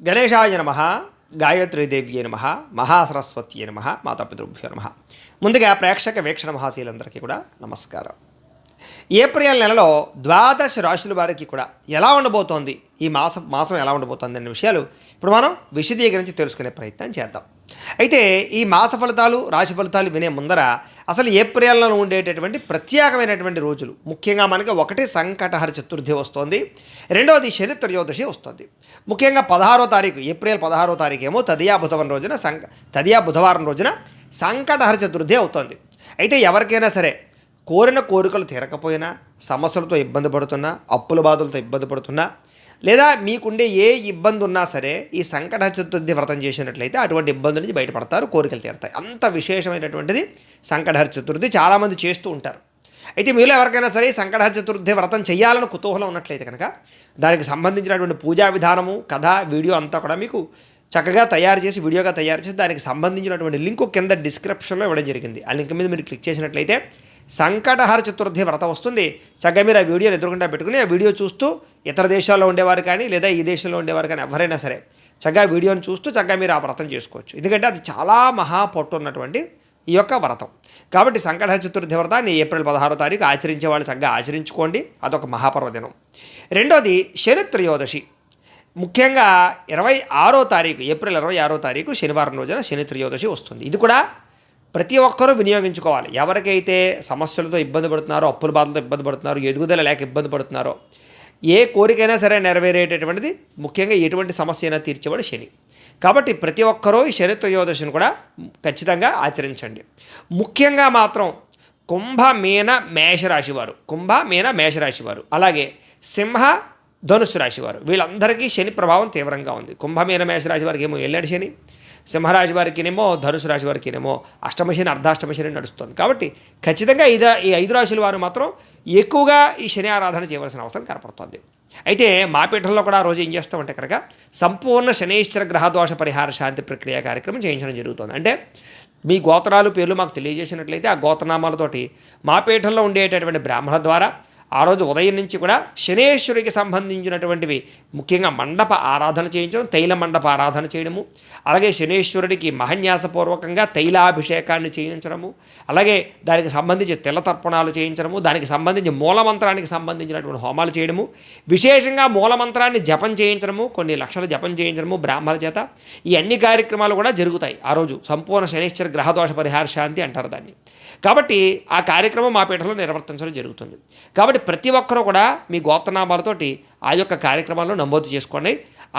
గణేశాయ నమ గాయత్రీదేవ్యే నమ మహాసరస్వత్యే నమ మాతాపితృభ్యో నమ. ముందుగా ప్రేక్షక వీక్షణ మహాశీలందరికీ కూడా నమస్కారం. ఏప్రిల్ నెలలో ద్వాదశ రాశుల వారికి కూడా ఎలా ఉండబోతోంది? ఈ మాసం మాసం ఎలా ఉండబోతోంది అనే విషయాలు ఇప్పుడు మనం విశదీకరించి తెలుసుకునే ప్రయత్నం చేద్దాం. అయితే ఈ మాస ఫలితాలు రాశి ఫలితాలు వినే ముందర అసలు ఏప్రిల్లో ఉండేటటువంటి ప్రత్యేకమైనటువంటి రోజులు. ముఖ్యంగా మనకి ఒకటి సంకటహర చతుర్థి వస్తుంది రెండవది శని త్రయోదశి వస్తుంది. ముఖ్యంగా పదహారో తారీఖు ఏప్రిల్ పదహారో తారీఖు ఏమో తదియా బుధవారం రోజున సంక తదియా బుధవారం రోజున సంకటహర చతుర్థి అవుతుంది. అయితే ఎవరికైనా సరే కోరిన కోరికలు తీరకపోయినా సమస్యలతో ఇబ్బంది పడుతున్నా అప్పుల బాధలతో ఇబ్బంది పడుతున్నా లేదా మీకుండే ఏ ఇబ్బంది ఉన్నా సరే ఈ సంకట చతుర్థి వ్రతం చేసినట్లయితే అటువంటి ఇబ్బంది నుంచి బయటపడతారు కోరికలు తీరుతాయి. అంత విశేషమైనటువంటిది సంకటహర చతుర్థి చాలామంది చేస్తూ ఉంటారు. అయితే మీలో ఎవరికైనా సరే ఈ సంకటహర చతుర్థి వ్రతం చేయాలని కుతూహలం ఉన్నట్లయితే కనుక దానికి సంబంధించినటువంటి పూజా విధానము కథ వీడియో అంతా కూడా మీకు చక్కగా తయారు చేసి వీడియోగా తయారు చేసి దానికి సంబంధించినటువంటి లింకు కింద డిస్క్రిప్షన్లో ఇవ్వడం జరిగింది. ఆ లింక్ మీద మీరు క్లిక్ చేసినట్లయితే సంకటహర చతుర్థి వ్రతం వస్తుంది. చక్కగా మీరు ఆ వీడియోని ఎదురుకుండా పెట్టుకుని ఆ వీడియో చూస్తూ ఇతర దేశాల్లో ఉండేవారు కానీ లేదా ఈ దేశంలో ఉండేవారు కానీ ఎవరైనా సరే చక్కగా వీడియోని చూస్తూ చక్కగా మీరు ఆ వ్రతం చేసుకోవచ్చు. ఎందుకంటే అది చాలా మహా పొట్టు ఉన్నటువంటి ఈ యొక్క వ్రతం. కాబట్టి సంకటహర చతుర్థి వ్రతాన్ని ఏప్రిల్ పదహారో తారీఖు ఆచరించే వాళ్ళు చక్కగా ఆచరించుకోండి. అదొక మహాపర్వదినం. రెండోది శనిత్రయోదశి. ముఖ్యంగా ఇరవై ఆరో తారీఖు ఏప్రిల్ ఇరవై ఆరో తారీఖు శనివారం రోజున శని త్రయోదశి వస్తుంది. ఇది కూడా ప్రతి ఒక్కరూ వినియోగించుకోవాలి. ఎవరికైతే సమస్యలతో ఇబ్బంది పడుతున్నారో అప్పుల బాధలతో ఇబ్బంది పడుతున్నారో ఎదుగుదల లేక ఇబ్బంది పడుతున్నారో ఏ కోరికైనా సరే నెరవేరేటటువంటిది ముఖ్యంగా ఎటువంటి సమస్య అయినా తీర్చేవాడు శని. కాబట్టి ప్రతి ఒక్కరూ ఈ శని త్రయోదశిని కూడా ఖచ్చితంగా ఆచరించండి. ముఖ్యంగా మాత్రం కుంభ మీన మేషరాశి వారు. కుంభ మీన మేషరాశి వారు. అలాగే సింహ ధనుసు రాశి వారు. వీళ్ళందరికీ శని ప్రభావం తీవ్రంగా ఉంది. కుంభ మీన మేషరాశి వారికి ఏమో వెళ్ళాడు శని. సింహరాశి వారికినేమో ధనుసు రాశి వారికినేమో అష్టమశని అర్ధాష్టమశని నడుస్తుంది. కాబట్టి ఖచ్చితంగా ఇద ఈ ఐదు రాశుల వారు మాత్రం ఎక్కువగా ఈ శని ఆరాధన చేయవలసిన అవసరం కనపడుతుంది. అయితే మా పీఠంలో కూడా ఆ రోజు ఏం చేస్తామంటే కనుక సంపూర్ణ శనేశ్వర గ్రహదోష పరిహార శాంతి ప్రక్రియ కార్యక్రమం చేయించడం జరుగుతుంది. అంటే మీ గోత్రాలు పేర్లు మాకు తెలియజేసినట్లయితే ఆ గోత్రనామాలతోటి మా పీఠంలో ఉండేటటువంటి బ్రాహ్మణ ద్వారా ఆ రోజు ఉదయం నుంచి కూడా శనేశ్వరికి సంబంధించినటువంటివి ముఖ్యంగా మండప ఆరాధన చేయించడం తైల మండప ఆరాధన చేయడము అలాగే శనేశ్వరుడికి మహన్యాసపూర్వకంగా తైలాభిషేకాన్ని చేయించడము అలాగే దానికి సంబంధించి తిలతర్పణాలు చేయించడము దానికి సంబంధించి మూలమంత్రానికి సంబంధించినటువంటి హోమాలు చేయడము విశేషంగా మూలమంత్రాన్ని జపం చేయించడము కొన్ని లక్షల జపం చేయించడము బ్రాహ్మణ చేత ఈ అన్ని కార్యక్రమాలు కూడా జరుగుతాయి ఆ రోజు. సంపూర్ణ శనేశ్వర గ్రహదోష పరిహార శాంతి అంటారు దాన్ని. కాబట్టి ఆ కార్యక్రమం మా పీఠంలో నిర్వర్తించడం జరుగుతుంది. కాబట్టి ప్రతి ఒక్కరూ కూడా మీ గోత్రనామాలతోటి ఆ యొక్క కార్యక్రమాలను నమోదు చేసుకోండి.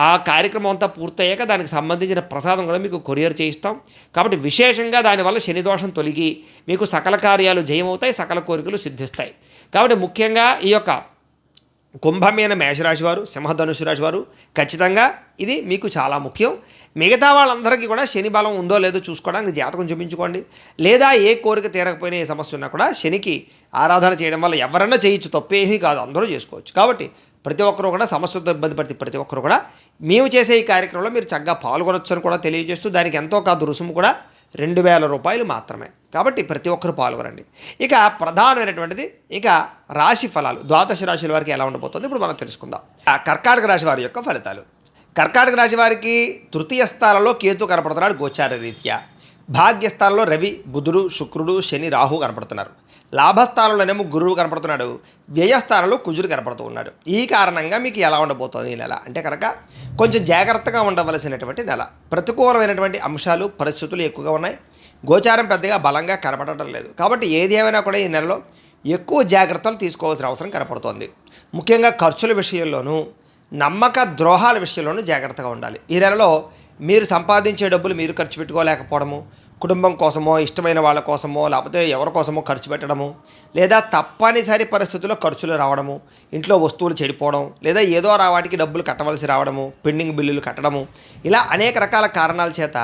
ఆ కార్యక్రమం అంతా పూర్తయ్యాక దానికి సంబంధించిన ప్రసాదం కూడా మీకు కొరియర్ చేయిస్తాం. కాబట్టి విశేషంగా దానివల్ల శనిదోషం తొలగి మీకు సకల కార్యాలు జయమవుతాయి సకల కోరికలు సిద్ధిస్తాయి. కాబట్టి ముఖ్యంగా ఈ యొక్క కుంభమైన మేషరాశి వారు సింహధనుసు రాశి వారు ఖచ్చితంగా ఇది మీకు చాలా ముఖ్యం. మిగతా వాళ్ళందరికీ కూడా శని బలం ఉందో లేదో చూసుకోవడానికి జాతకం చూపించుకోండి. లేదా ఏ కోరిక తీరకపోయినా ఏ సమస్య ఉన్నా కూడా శనికి ఆరాధన చేయడం వల్ల ఎవరన్నా చేయొచ్చు తప్పేమీ కాదు అందరూ చేసుకోవచ్చు. కాబట్టి ప్రతి ఒక్కరూ కూడా సమస్యలతో ఇబ్బంది పడితే ప్రతి ఒక్కరు కూడా మేము చేసే ఈ కార్యక్రమంలో మీరు చక్కగా పాల్గొనొచ్చు అని కూడా తెలియజేస్తూ దానికి ఎంతో కాదు రుసుము కూడా రెండు వేల రూపాయలు మాత్రమే. కాబట్టి ప్రతి ఒక్కరు పాల్గొనండి. ఇక ప్రధానమైనటువంటిది ఇక రాశి ఫలాలు. ద్వాదశ రాశుల వారికి ఎలా ఉండబోతుంది ఇప్పుడు మనం తెలుసుకుందాం. ఆ కర్కాటక రాశి వారి యొక్క ఫలితాలు. కర్కాటక రాశి వారికి తృతీయ స్థానంలో కేతు కనపడుతున్నాడు గోచార రీత్యా. భాగ్యస్థానంలో రవి బుధుడు శుక్రుడు శని రాహు కనపడుతున్నారు. లాభస్థానంలోనేమో గురువు కనపడుతున్నాడు. వ్యయస్థానంలో కుజుడు కనపడుతూ ఉన్నాడు. ఈ కారణంగా మీకు ఎలా ఉండబోతోంది ఈ నెల? అంటే కనుక కొంచెం జాగ్రత్తగా ఉండవలసినటువంటి నెల. ప్రతికూలమైనటువంటి అంశాలు పరిస్థితులు ఎక్కువగా ఉన్నాయి. గోచారం పెద్దగా బలంగా కనపడటం లేదు. కాబట్టి ఏది ఏమైనా కూడా ఈ నెలలో ఎక్కువ జాగ్రత్తలు తీసుకోవాల్సిన అవసరం కనపడుతోంది. ముఖ్యంగా ఖర్చుల విషయంలోనూ నమ్మక ద్రోహాల విషయంలోనూ జాగ్రత్తగా ఉండాలి. ఈ నెలలో మీరు సంపాదించే డబ్బులు మీరు ఖర్చు పెట్టుకోలేకపోవడము కుటుంబం కోసమో ఇష్టమైన వాళ్ళ కోసమో లేకపోతే ఎవరి కోసమో ఖర్చు పెట్టడము లేదా తప్పనిసరి పరిస్థితుల్లో ఖర్చులు రావడము ఇంట్లో వస్తువులు చెడిపోవడం లేదా ఏదో రావాటికి డబ్బులు కట్టవలసి రావడము పెండింగ్ బిల్లులు కట్టడము ఇలా అనేక రకాల కారణాల చేత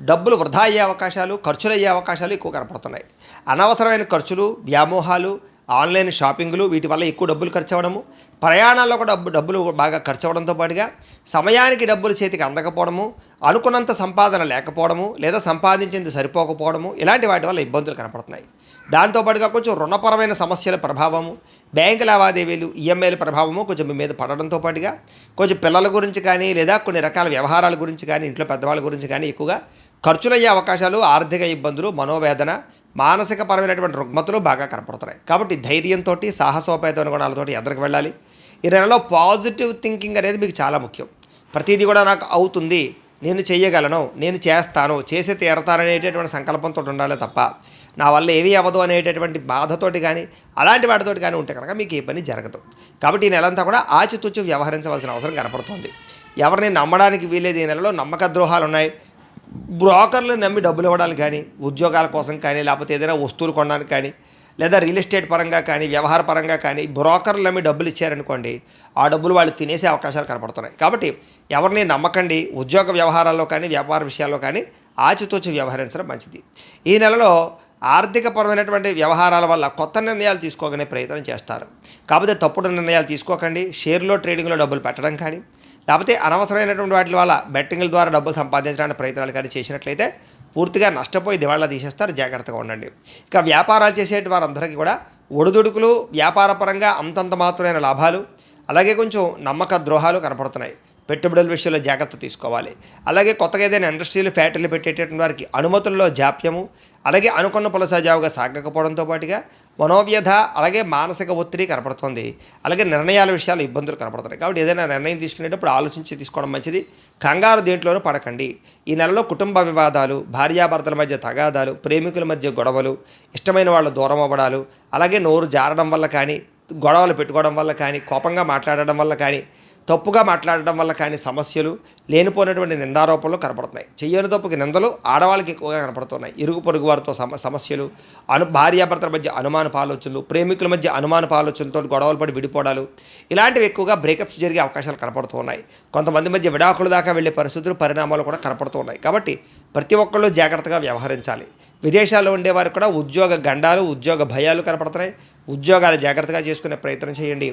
డబ్బులు వృధా అయ్యే అవకాశాలు ఖర్చులు అయ్యే అవకాశాలు ఎక్కువ కనపడుతున్నాయి. అనవసరమైన ఖర్చులు వ్యామోహాలు ఆన్లైన్ షాపింగ్లు వీటి వల్ల ఎక్కువ డబ్బులు ఖర్చు అవ్వడము ప్రయాణాల్లో కూడా డబ్బు డబ్బులు బాగా ఖర్చు అవ్వడంతో పాటుగా సమయానికి డబ్బులు చేతికి అందకపోవడము అనుకున్నంత సంపాదన లేకపోవడము లేదా సంపాదించింది సరిపోకపోవడము ఇలాంటి వాటి వల్ల ఇబ్బందులు కనపడుతున్నాయి. దాంతోపాటుగా కొంచెం రుణపరమైన సమస్యల ప్రభావము బ్యాంకు లావాదేవీలు ఈఎంఐల ప్రభావము కొంచెం మీ మీద పడడంతో పాటుగా కొంచెం పిల్లల గురించి కానీ లేదా కొన్ని రకాల వ్యవహారాల గురించి కానీ ఇంట్లో పెద్దవాళ్ళ గురించి కానీ ఎక్కువగా ఖర్చులయ్యే అవకాశాలు ఆర్థిక ఇబ్బందులు మనోవేదన మానసిక పరమైనటువంటి రుగ్మతులు బాగా కనపడుతున్నాయి. కాబట్టి ధైర్యంతో సాహసోపేత గుణాలతోటి ఎదరికి వెళ్ళాలి. ఈ నెలలో పాజిటివ్ థింకింగ్ అనేది మీకు చాలా ముఖ్యం. ప్రతిదీ కూడా నాకు అవుతుంది నేను చేయగలను నేను చేస్తాను చేసి తీరతాననేటటువంటి సంకల్పంతో ఉండాలి తప్ప నా వల్ల ఏమీ అవ్వదు అనేటటువంటి బాధతోటి కానీ అలాంటి వాటితోటి కానీ ఉంటే కనుక మీకు ఏ పని జరగదు. కాబట్టి ఈ నెలంతా కూడా ఆచితూచి వ్యవహరించవలసిన అవసరం కనపడుతుంది. ఎవరిని నమ్మడానికి వీలేదు ఈ నెలలో నమ్మక ద్రోహాలు ఉన్నాయి బ్రోకర్లు నమ్మి డబ్బులు ఇవ్వడానికి కానీ ఉద్యోగాల కోసం కానీ లేకపోతే ఏదైనా వస్తువులు కొనడానికి కానీ లేదా రియల్ ఎస్టేట్ పరంగా కానీ వ్యవహార పరంగా కానీ బ్రోకర్లు నమ్మి డబ్బులు ఇచ్చారనుకోండి ఆ డబ్బులు వాళ్ళు తినేసే అవకాశాలు కనపడుతున్నాయి. కాబట్టి ఎవరిని నమ్మకండి ఉద్యోగ వ్యవహారాల్లో కానీ వ్యాపార విషయాల్లో కానీ ఆచితూచి వ్యవహరించడం మంచిది. ఈ నెలలో ఆర్థికపరమైనటువంటి వ్యవహారాల వల్ల కొత్త నిర్ణయాలు తీసుకోగనే ప్రయత్నం చేస్తారు. కాకపోతే తప్పుడు నిర్ణయాలు తీసుకోకండి షేర్లో ట్రేడింగ్లో డబ్బులు పెట్టడం కానీ లేకపోతే అనవసరమైనటువంటి వాటి వల్ల బెట్టింగ్ల ద్వారా డబ్బులు సంపాదించడానికి ప్రయత్నాలు కానీ చేసినట్లయితే పూర్తిగా నష్టపోయి దివాళా తీసేస్తారు. జాగ్రత్తగా ఉండండి. ఇక వ్యాపారాలు చేసే వారందరికీ కూడా ఒడిదుడుకులు వ్యాపారపరంగా అంతంత మాత్రమైన లాభాలు అలాగే కొంచెం నమ్మక ద్రోహాలు కనపడుతున్నాయి. పెట్టుబడుల విషయంలో జాగ్రత్త తీసుకోవాలి. అలాగే కొత్తగా ఏదైనా ఇండస్ట్రీలు ఫ్యాక్టరీలు పెట్టేటటువంటి వారికి అనుమతుల్లో జాప్యము అలాగే అనుకున్న పలు సాగకపోవడంతో పాటుగా మనోవ్యధ అలాగే మానసిక ఒత్తిడి కనపడుతుంది. అలాగే నిర్ణయాల విషయాలు ఇబ్బందులు కనపడుతున్నాయి. కాబట్టి ఏదైనా నిర్ణయం తీసుకునేటప్పుడు ఆలోచించి తీసుకోవడం మంచిది. కంగారు దేంట్లోనూ పడకండి. ఈ నెలలో కుటుంబ వివాదాలు భార్యాభర్తల మధ్య తగాదాలు ప్రేమికుల మధ్య గొడవలు ఇష్టమైన వాళ్ళు దూరం అవ్వడాలు అలాగే నోరు జారడం వల్ల కానీ గొడవలు పెట్టుకోవడం వల్ల కానీ కోపంగా మాట్లాడడం వల్ల కానీ తప్పుగా మాట్లాడడం వల్ల కానీ సమస్యలు లేనిపోయినటువంటి నిందారోపణలు కనపడుతున్నాయి. చెయ్యని తప్పుకి నిందలు ఆడవాళ్ళకి ఎక్కువగా కనపడుతున్నాయి. ఇరుగు పొరుగు వారితో సమ సమస్యలు అను భార్యాభర్తల మధ్య అనుమానపు ఆలోచనలు ప్రేమికుల మధ్య అనుమానపు ఆలోచనలతో గొడవలు పడి విడిపోవడాలు ఇలాంటివి ఎక్కువగా బ్రేకప్స్ జరిగే అవకాశాలు కనపడుతూ ఉన్నాయి కొంతమంది మధ్య విడాకుల దాకా వెళ్ళే పరిస్థితులు పరిణామాలు కూడా కనపడుతూ ఉన్నాయి కాబట్టి ప్రతి ఒక్కళ్ళు జాగ్రత్తగా వ్యవహరించాలి. విదేశాల్లో ఉండేవారు కూడా ఉద్యోగ గండాలు ఉద్యోగ భయాలు కనపడుతున్నాయి. ఉద్యోగాలు జాగ్రత్తగా చేసుకునే ప్రయత్నం చేయండి.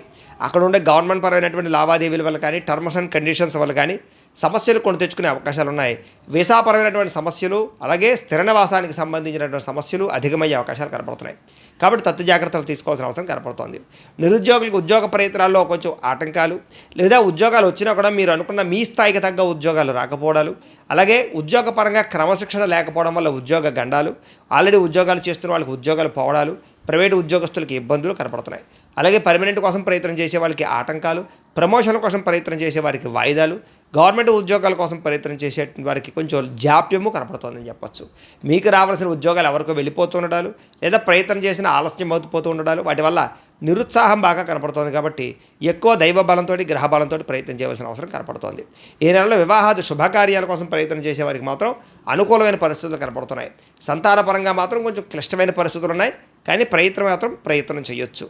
అక్కడ ఉండే గవర్నమెంట్ పరమైనటువంటి లావాదేవీల వల్ల కానీ టర్మ్స్ అండ్ కండిషన్స్ వల్ల కానీ సమస్యలు కొని తెచ్చుకునే అవకాశాలు ఉన్నాయి. వీసాపరమైనటువంటి సమస్యలు అలాగే స్థిర నివాసానికి సంబంధించినటువంటి సమస్యలు అధికమయ్యే అవకాశాలు కనపడుతున్నాయి. కాబట్టి తత్తు జాగ్రత్తలు తీసుకోవాల్సిన అవసరం కనపడుతోంది. నిరుద్యోగులకు ఉద్యోగ ప్రయత్నాల్లో కొంచెం ఆటంకాలు లేదా ఉద్యోగాలు వచ్చినా కూడా మీరు అనుకున్న మీ స్థాయికి తగ్గ ఉద్యోగాలు రాకపోవడాలు అలాగే ఉద్యోగపరంగా క్రమశిక్షణ లేకపోవడం వల్ల ఉద్యోగ గండాలు ఆల్రెడీ ఉద్యోగాలు చేస్తున్న వాళ్ళకి ఉద్యోగాలు పోవడాలు ప్రైవేటు ఉద్యోగస్తులకి ఇబ్బందులు కనపడుతున్నాయి. అలాగే పర్మనెంట్ కోసం ప్రయత్నం చేసే వాళ్ళకి ఆటంకాలు ప్రమోషన్ కోసం ప్రయత్నం చేసే వారికి వాయిదాలు గవర్నమెంట్ ఉద్యోగాల కోసం ప్రయత్నం చేసే వారికి కొంచెం జాప్యము కనపడుతోందని చెప్పొచ్చు. మీకు రావాల్సిన ఉద్యోగాలు ఎవరికో వెళ్ళిపోతూ ఉండడాలు లేదా ప్రయత్నం చేసిన ఆలస్యం అవుతుపోతూ ఉండడాలు వాటి వల్ల నిరుత్సాహం బాగా కనపడుతోంది కాబట్టి ఎక్కువ దైవ బలంతో గ్రహ బలంతో ప్రయత్నం చేయవలసిన అవసరం కనపడుతోంది. ఈ నెలలో వివాహాది శుభకార్యాల కోసం ప్రయత్నం చేసే వారికి మాత్రం అనుకూలమైన పరిస్థితులు కనపడుతున్నాయి. సంతానపరంగా మాత్రం కొంచెం క్లిష్టమైన పరిస్థితులు ఉన్నాయి. కానీ ప్రయత్నం మాత్రం ప్రయత్నం చేయొచ్చు.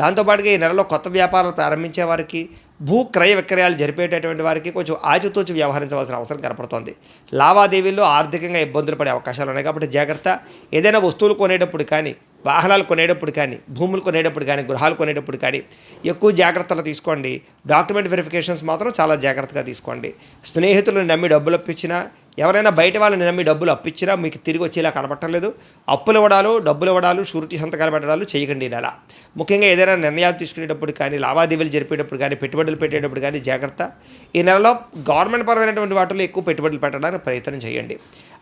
దాంతోపాటుగా ఈ నెలలో కొత్త వ్యాపారాలు ప్రారంభించే వారికి భూ క్రయ విక్రయాలు జరిపేటటువంటి వారికి కొంచెం ఆచితూచి వ్యవహరించవలసిన అవసరం కనపడుతోంది. లావాదేవీల్లో ఆర్థికంగా ఇబ్బందులు పడే అవకాశాలు ఉన్నాయి కాబట్టి జాగ్రత్త. ఏదైనా వస్తువులు కొనేటప్పుడు కానీ వాహనాలు కొనేటప్పుడు కానీ భూములు కొనేటప్పుడు కానీ గృహాలు కొనేటప్పుడు కానీ ఎక్కువ జాగ్రత్తలు తీసుకోండి. డాక్యుమెంట్ వెరిఫికేషన్స్ మాత్రం చాలా జాగ్రత్తగా తీసుకోండి. స్నేహితులను నమ్మి డబ్బులు అప్పించినా ఎవరైనా బయట వాళ్ళని నమ్మి డబ్బులు అప్పించినా మీకు తిరిగి వచ్చేలా కనపట్టలేదు అప్పులు ఇవ్వడాలు డబ్బులు ఇవ్వడాలు షూరిటీ సంతకాలు పెట్టడాలు చేయకండి ఈ నెల. ముఖ్యంగా ఏదైనా నిర్ణయాలు తీసుకునేటప్పుడు కానీ లావాదేవీలు జరిపేటప్పుడు కానీ పెట్టుబడులు పెట్టేటప్పుడు కానీ జాగ్రత్త. ఈ నెలలో గవర్నమెంట్ పరమైనటువంటి వాటిలో ఎక్కువ పెట్టుబడులు పెట్టడానికి ప్రయత్నం చేయండి.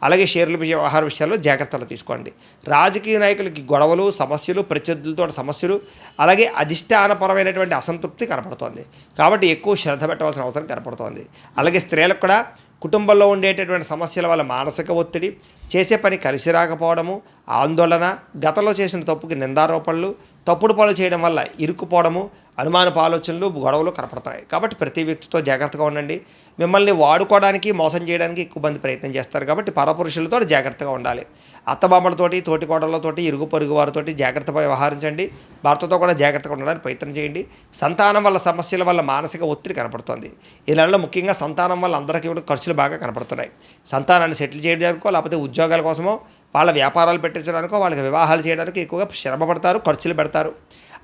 అలాగే షేర్ల వ్యవహార విషయాల్లో జాగ్రత్తలు తీసుకోండి. రాజకీయ నాయకులకి గొడవలు సమస్యలు ప్రత్యర్థులతో సమస్యలు అలాగే అధిష్టానపరమైనటువంటి అసంతృప్తి కనపడుతోంది. కాబట్టి ఎక్కువ శ్రద్ధ పెట్టవలసిన అవసరం కనపడుతోంది. అలాగే స్త్రీలకు కూడా కుటుంబంలో ఉండేటటువంటి సమస్యల వల్ల మానసిక ఒత్తిడి చేసే పని కలిసి రాకపోవడము ఆందోళన గతంలో చేసిన తప్పుకి నిందారోపణలు తప్పుడు పనులు చేయడం వల్ల ఇరుక్కుపోవడము అనుమానపు ఆలోచనలు గొడవలు కనపడుతున్నాయి. కాబట్టి ప్రతి వ్యక్తితో జాగ్రత్తగా ఉండండి. మిమ్మల్ని వాడుకోవడానికి మోసం చేయడానికి ఎక్కువ మంది ప్రయత్నం చేస్తారు కాబట్టి పరపురుషులతో జాగ్రత్తగా ఉండాలి. అత్తబామ్మలతోటి తోటి కోడలతోటి ఇరుగు పొరుగు వారితోటి జాగ్రత్తగా వ్యవహరించండి. భర్తతో కూడా జాగ్రత్తగా ఉండడానికి ప్రయత్నం చేయండి. సంతానం వల్ల సమస్యల వల్ల మానసిక ఒత్తిడి కనపడుతుంది. ఈ నెలలో ముఖ్యంగా సంతానం వల్ల అందరికీ కూడా ఖర్చులు బాగా కనపడుతున్నాయి. సంతానాన్ని సెటిల్ చేయడానికో లేకపోతే ఉద్యోగాల కోసమో వాళ్ళ వ్యాపారాలు పెట్టించడానికో వాళ్ళకి వివాహాలు చేయడానికి ఎక్కువగా శ్రమ పడతారు ఖర్చులు పెడతారు.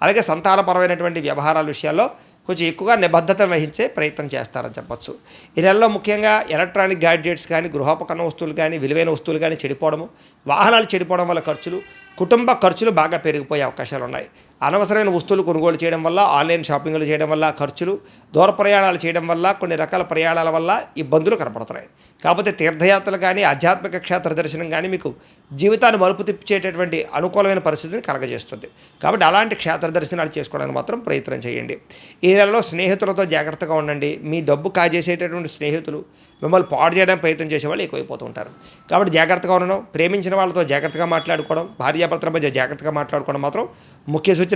అలాగే సంతానపరమైనటువంటి వ్యవహారాల విషయాల్లో కొంచెం ఎక్కువగా నిబద్ధత వహించే ప్రయత్నం చేస్తారని చెప్పచ్చు. ఈ నెలలో ముఖ్యంగా ఎలక్ట్రానిక్ గ్యాడ్జెట్స్ కానీ గృహోపకరణ వస్తువులు కానీ విలువైన వస్తువులు కానీ చెడిపోవడము వాహనాలు చెడిపోవడం వల్ల ఖర్చులు కుటుంబ ఖర్చులు బాగా పెరిగిపోయే అవకాశాలు ఉన్నాయి అనవసరమైన వస్తువులు కొనుగోలు చేయడం వల్ల ఆన్లైన్ షాపింగ్లు చేయడం వల్ల ఖర్చులు దూర ప్రయాణాలు చేయడం వల్ల కొన్ని రకాల ప్రయాణాల వల్ల ఇబ్బందులు కనపడుతున్నాయి. కాకపోతే తీర్థయాత్రలు కానీ ఆధ్యాత్మిక క్షేత్ర దర్శనం కానీ మీకు జీవితాన్ని మలుపు తిప్పేటటువంటి అనుకూలమైన పరిస్థితిని కలగజేస్తుంది. కాబట్టి అలాంటి క్షేత్ర దర్శనాలు చేసుకోవడానికి మాత్రం ప్రయత్నం చేయండి. ఈ నెలలో స్నేహితులతో జాగ్రత్తగా ఉండండి. మీ డబ్బు కాజేసేటటువంటి స్నేహితులు మిమ్మల్ని పాడు చేయడానికి ప్రయత్నం చేసే వాళ్ళు ఎక్కువైపోతూ ఉంటారు. కాబట్టి జాగ్రత్తగా ఉండడం ప్రేమించిన వాళ్ళతో జాగ్రత్తగా మాట్లాడుకోవడం భార్యాభర్తల మధ్య జాగ్రత్తగా మాట్లాడుకోవడం మాత్రం ముఖ్య సూచన.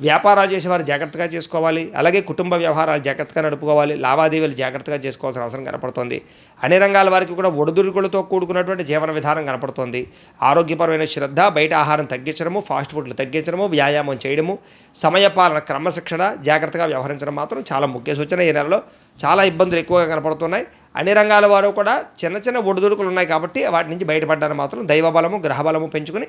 వ్యాపారాలు చేసేవారు జాగ్రత్తగా చేసుకోవాలి. అలాగే కుటుంబ వ్యవహారాలు జాగ్రత్తగా నడుపుకోవాలి. లావాదేవీలు జాగ్రత్తగా చేసుకోవాల్సిన అవసరం కనపడుతోంది. అన్ని రంగాల వారికి కూడా ఒడిదుడుకులతో కూడుకున్నటువంటి జీవన విధానం కనపడుతోంది. ఆరోగ్యపరమైన శ్రద్ధ బయట ఆహారం తగ్గించడము ఫాస్ట్ ఫుడ్లు తగ్గించడము వ్యాయామం చేయడము సమయపాలన క్రమశిక్షణ జాగ్రత్తగా వ్యవహరించడం మాత్రం చాలా ముఖ్య సూచన ఈ నెలలో. చాలా ఇబ్బందులు ఎక్కువగా కనపడుతున్నాయి. అన్ని రంగాల వారు కూడా చిన్న చిన్న ఒడిదుడుకులు ఉన్నాయి కాబట్టి వాటి నుంచి బయటపడ్డానికి మాత్రం దైవబలము గ్రహబలము పెంచుకుని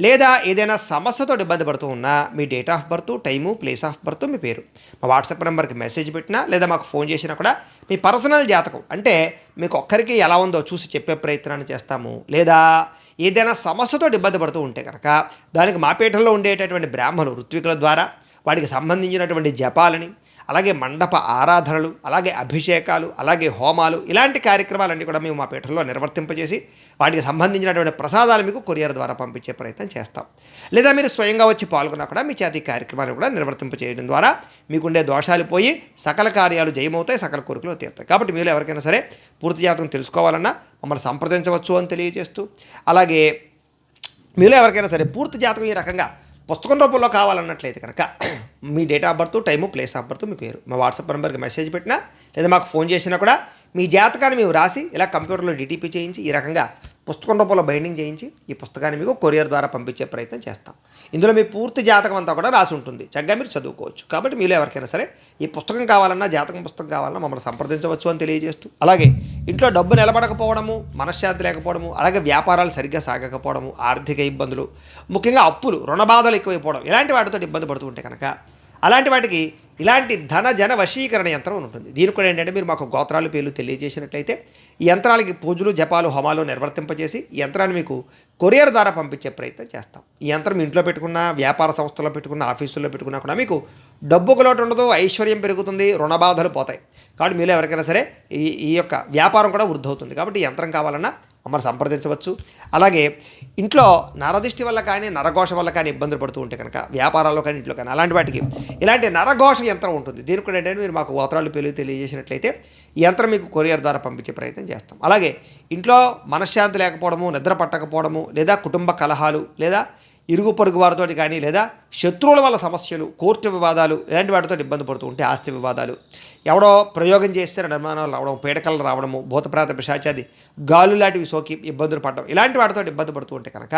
లేదా ఏదైనా సమస్యతో ఇబ్బంది పడుతూ ఉన్నా మీ date of birth time place of birth మీ పేరు. మా వాట్సాప్ నెంబర్కి మెసేజ్ పెట్టినా లేదా మాకు ఫోన్ చేసినా కూడా మీ పర్సనల్ జాతకం. అంటే మీకు ఒక్కరికి ఎలా ఉందో చూసి చెప్పే ప్రయత్నాన్ని చేస్తాము. లేదా ఏదైనా సమస్యతో ఇబ్బంది పడుతూ ఉంటే కనుక దానికి మా పీఠంలో ఉండేటటువంటి బ్రాహ్మణులు ఋత్వికుల ద్వారా వాటికి సంబంధించినటువంటి జపాలని అలాగే మండప ఆరాధనలు అలాగే అభిషేకాలు అలాగే హోమాలు ఇలాంటి కార్యక్రమాలన్నీ కూడా మేము మా పీఠంలో నిర్వర్తింపజేసి వాటికి సంబంధించినటువంటి ప్రసాదాలు మీకు కొరియర్ ద్వారా పంపించే ప్రయత్నం చేస్తాం. లేదా మీరు స్వయంగా వచ్చి పాల్గొన్నా కూడా మీ చేతి కార్యక్రమాలు కూడా నిర్వర్తింప చేయడం ద్వారా మీకుండే దోషాలు పోయి సకల కార్యాలు జయమవుతాయి సకల కోరికలు తీరుతాయి. కాబట్టి మీరు ఎవరికైనా సరే పూర్తి జాతకం తెలుసుకోవాలన్నా మమ్మల్ని సంప్రదించవచ్చు అని తెలియజేస్తూ అలాగే మీలో ఎవరికైనా సరే పూర్తి జాతకం ఈ రకంగా పుస్తకం రూపంలో కావాలన్నట్లయితే కనుక మీ date of birth time place of birth మీ పేరు. మా వాట్సాప్ నెంబర్కి మెసేజ్ పెట్టినా లేదా మాకు ఫోన్ చేసినా కూడా మీ జాతకాన్ని మేము రాసి ఇలా కంప్యూటర్లో డిటిపి చేయించి ఈ రకంగా పుస్తకం రూపంలో బైండింగ్ చేయించి ఈ పుస్తకాన్ని మీకు కొరియర్ ద్వారా పంపించే ప్రయత్నం చేస్తాం. ఇందులో మీ పూర్తి జాతకం అంతా కూడా రాసి ఉంటుంది. చక్కగా మీరు చదువుకోవచ్చు. కాబట్టి మీలో ఎవరికైనా సరే ఈ పుస్తకం కావాలన్నా జాతకం పుస్తకం కావాలన్నా మమ్మల్ని సంప్రదించవచ్చు అని తెలియజేస్తూ అలాగే ఇంట్లో డబ్బు నిలబడకపోవడము మనశ్శాంతి లేకపోవడము అలాగే వ్యాపారాలు సరిగ్గా సాగకపోవడము ఆర్థిక ఇబ్బందులు ముఖ్యంగా అప్పులు రుణ బాధలు ఎక్కువైపోవడం ఇలాంటి వాటితో ఇబ్బంది పడుతూ ఉంటే కనుక అలాంటి వాటికి ఇలాంటి ధన జన వశీకరణ యంత్రం ఉంటుంది. దీనికి కూడా ఏంటంటే మీరు మాకు గోత్రాలు పేర్లు తెలియజేసినట్లయితే ఈ యంత్రాలకి పూజలు జపాలు హోమాలు నిర్వర్తింపజేసి ఈ యంత్రాన్ని మీకు కొరియర్ ద్వారా పంపించే ప్రయత్నం చేస్తాం. ఈ యంత్రం ఇంట్లో పెట్టుకున్న వ్యాపార సంస్థలో పెట్టుకున్న ఆఫీసుల్లో పెట్టుకున్నా కూడా మీకు డబ్బుకు లోటు ఉండదు ఐశ్వర్యం పెరుగుతుంది రుణ బాధలు పోతాయి. కాబట్టి మీరు ఎవరికైనా సరే ఈ ఈ యొక్క వ్యాపారం కూడా వృద్ధి అవుతుంది. కాబట్టి ఈ యంత్రం కావాలన్నా మమ్మల్ని సంప్రదించవచ్చు. అలాగే ఇంట్లో నరదిష్టి వల్ల కానీ నరఘోష వల్ల కానీ ఇబ్బందులు పడుతూ ఉంటే కనుక వ్యాపారాల్లో కానీ ఇంట్లో కానీ అలాంటి వాటికి ఇలాంటి నరఘోష యంత్రం ఉంటుంది. దీనికి కూడా ఏంటంటే మీరు మాకు గోత్రాలు పేర్లు తెలియజేసినట్లయితే ఈ యంత్రం మీకు కొరియర్ ద్వారా పంపించే ప్రయత్నం చేస్తాం. అలాగే ఇంట్లో మనశ్శాంతి లేకపోవడము నిద్ర పట్టకపోవడము లేదా కుటుంబ కలహాలు లేదా ఇరుగు పొరుగు వారితో కానీ లేదా శత్రువుల వల్ల సమస్యలు కోర్టు వివాదాలు ఇలాంటి వాటితో ఇబ్బంది పడుతూ ఉంటే ఆస్తి వివాదాలు. ఎవడో ప్రయోగం చేస్తే నిర్మాణాలు రావడం పీడకలు రావడము భూతప్రాత పిశాచాది గాలు లాంటివి సోకి ఇబ్బందులు పడడం ఇలాంటి వాటితో ఇబ్బంది పడుతూ ఉంటే కనుక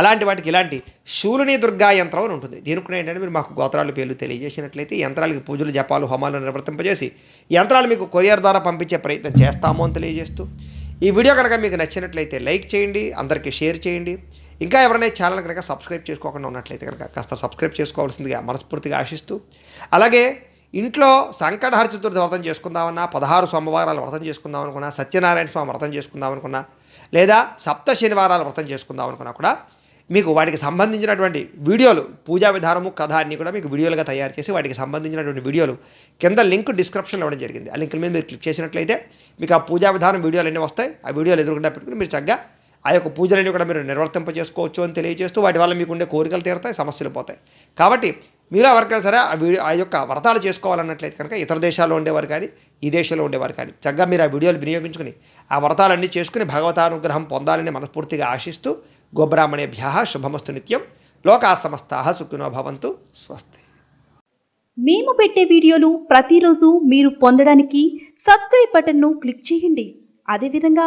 అలాంటి వాటికి ఇలాంటి శూలిని దుర్గా యంత్రం అని ఉంటుంది. దీనికి కూడా ఏంటంటే మీరు మాకు గోత్రాలు పేర్లు తెలియజేసినట్లయితే యంత్రాలకి పూజలు జపాలు హోమాలు నిర్వర్తింపజేసి యంత్రాలు మీకు కొరియర్ ద్వారా పంపించే ప్రయత్నం చేస్తాము అని తెలియజేస్తూ ఈ వీడియో కనుక మీకు నచ్చినట్లయితే లైక్ చేయండి అందరికీ షేర్ చేయండి. ఇంకా ఎవరైనా ఛానల్ కనుక సబ్స్క్రైబ్ చేసుకోకుండా ఉన్నట్లయితే కనుక కాస్త సబ్స్క్రైబ్ చేసుకోవాల్సిందిగా మనస్ఫూర్తిగా ఆశిస్తూ అలాగే ఇంట్లో సంకటహర చతుర్థి వ్రతం చేసుకుందామన్నా పదహారు సోమవారాలు వ్రతం చేసుకుందాం అనుకున్నా సత్యనారాయణ స్వామి వ్రతం చేసుకుందాం అనుకున్నా లేదా సప్త శనివారాలు వ్రతం చేసుకుందాం అనుకున్నా కూడా మీకు వాటికి సంబంధించినటువంటి వీడియోలు పూజా విధానము కథ అన్నీ కూడా మీకు వీడియోలుగా తయారు చేసి వాటికి సంబంధించినటువంటి వీడియోలు కింద లింక్ డిస్క్రిప్షన్లో ఇవ్వడం జరిగింది. ఆ లింక్ మీద మీరు క్లిక్ చేసినట్లయితే మీకు ఆ పూజా విధానం వీడియోలు అన్నీ వస్తాయి. ఆ వీడియోలు ఎదురుకుండా పెట్టుకుని మీరు చక్కగా ఆ యొక్క పూజలన్నీ కూడా మీరు నిర్వర్తింప చేసుకోవచ్చు అని తెలియజేస్తూ వాటి వల్ల మీకు ఉండే కోరికలు తీరుతాయి సమస్యలు పోతాయి. కాబట్టి మీరు ఎవరికైనా సరే ఆ వీడియో ఆ యొక్క వ్రతాలు చేసుకోవాలన్నట్లయితే కనుక ఇతర దేశాల్లో ఉండేవారు కానీ ఈ దేశంలో ఉండేవారు కానీ చక్కగా మీరు ఆ వీడియోలు వినియోగించుకుని ఆ వ్రతాలన్నీ చేసుకుని భగవతానుగ్రహం పొందాలని మనస్ఫూర్తిగా ఆశిస్తూ గోబ్రాహ్మణేభ్య శుభమస్తు నిత్యం. లోకా సమస్తా సుఖినో భవంతు. స్వస్తి. మేము పెట్టే వీడియోలు ప్రతిరోజు మీరు పొందడానికి సబ్స్క్రైబ్ బటన్ను క్లిక్ చేయండి. అదేవిధంగా